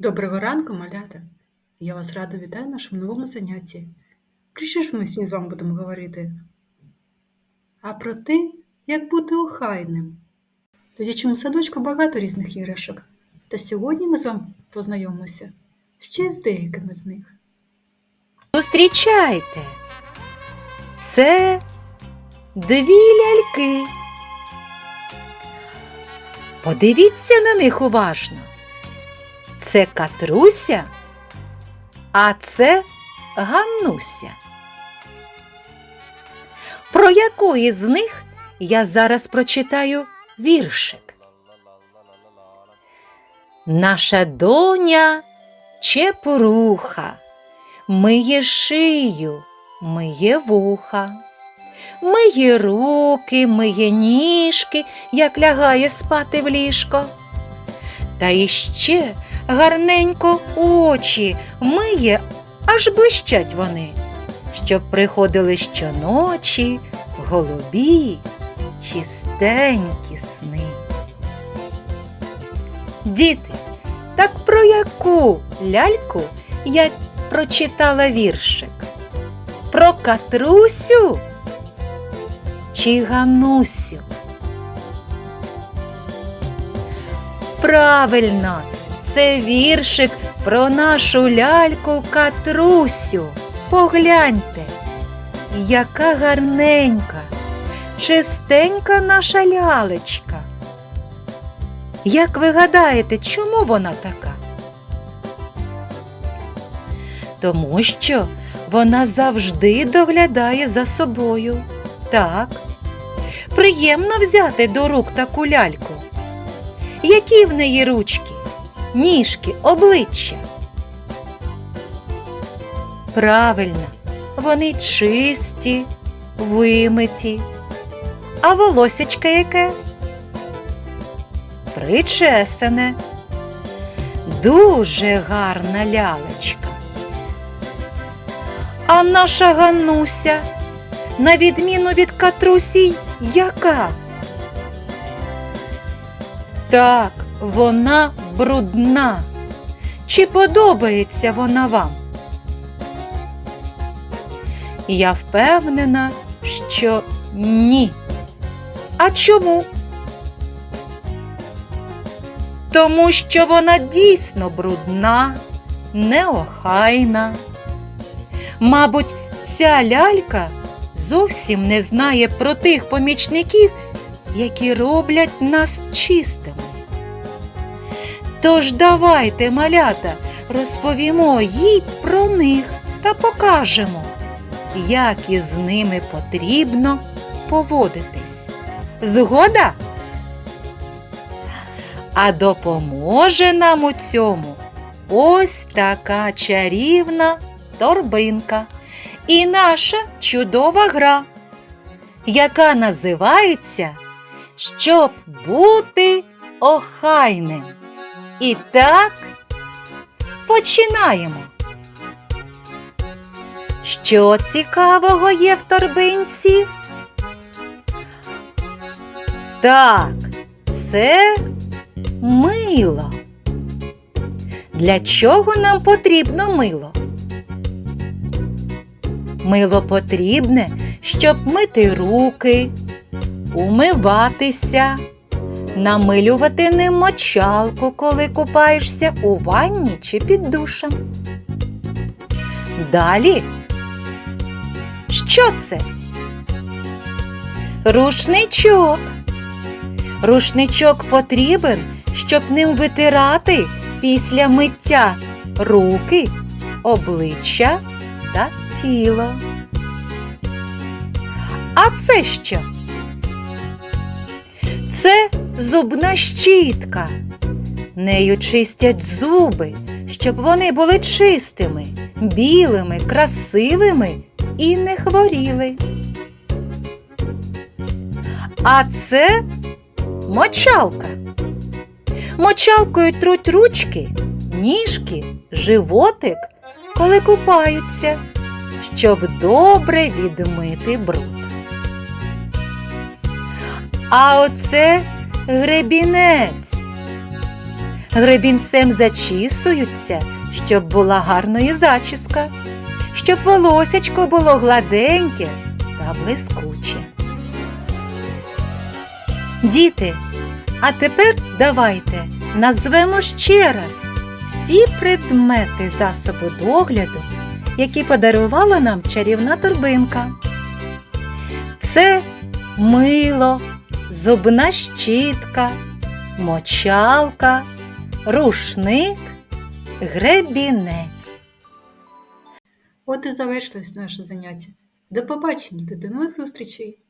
Доброго ранку, малята! Я вас радо вітаю в нашому новому занятті. Про що ж ми сьогодні з вами будемо говорити? А про те, як бути охайним. В дитячому садочку багато різних іграшок, та сьогодні ми з вами познайомимося ще з деякими з них. Зустрічайте. Це дві ляльки. Подивіться на них уважно. Це Катруся, а це Ганнуся. Про якої з них я зараз прочитаю віршик. Наша доня чепуруха миє шию, миє вуха, миє руки, миє ніжки, як лягає спати в ліжко. Та іще гарненько очі миє, аж блищать вони, щоб приходили щоночі голубі чистенькі сни. Діти, так про яку ляльку я прочитала віршик? Про Катрусю чи Ганусю? Правильно, це віршик про нашу ляльку Катрусю. Погляньте, яка гарненька, чистенька наша лялечка. Як ви гадаєте, чому вона така? Тому що вона завжди доглядає за собою. Так, приємно взяти до рук таку ляльку. Які в неї ручки, ніжки, обличчя? Правильно, вони чисті, вимиті. А волосечка яке? Причесане. Дуже гарна лялечка. А наша Гануся, на відміну від Катрусі, яка? Так, вона брудна. Чи подобається вона вам? Я впевнена, що ні. А чому? Тому що вона дійсно брудна, неохайна. Мабуть, ця лялька зовсім не знає про тих помічників, які роблять нас чистими. Тож давайте, малята, розповімо їй про них та покажемо, як із ними потрібно поводитись. Згода? А допоможе нам у цьому ось така чарівна торбинка і наша чудова гра, яка називається Щоб бути охайним. І так починаємо. Що цікавого є в торбинці? Так, це мило. Для чого нам потрібно мило? Мило потрібне, щоб мити руки, умиватися, намилювати ним мочалку, коли купаєшся у ванні чи під душем. Далі. Що це? Рушничок. Рушничок потрібен, щоб ним витирати після миття руки, обличчя та тіло. А це що? Це зубна щітка. Нею чистять зуби, щоб вони були чистими, білими, красивими і не хворіли. А це мочалка. Мочалкою труть ручки, ніжки, животик, коли купаються, щоб добре відмити бруд. А оце гребінець. Гребінцем зачісуються, щоб була гарної зачіска, щоб волосячко було гладеньке та блискуче. Діти, а тепер давайте назвемо ще раз всі предмети засобу догляду, які подарувала нам чарівна торбинка. Це мило, зубна щітка, мочалка, рушник, гребінець. От і завершилось наше заняття. До побачення, до нових зустрічей!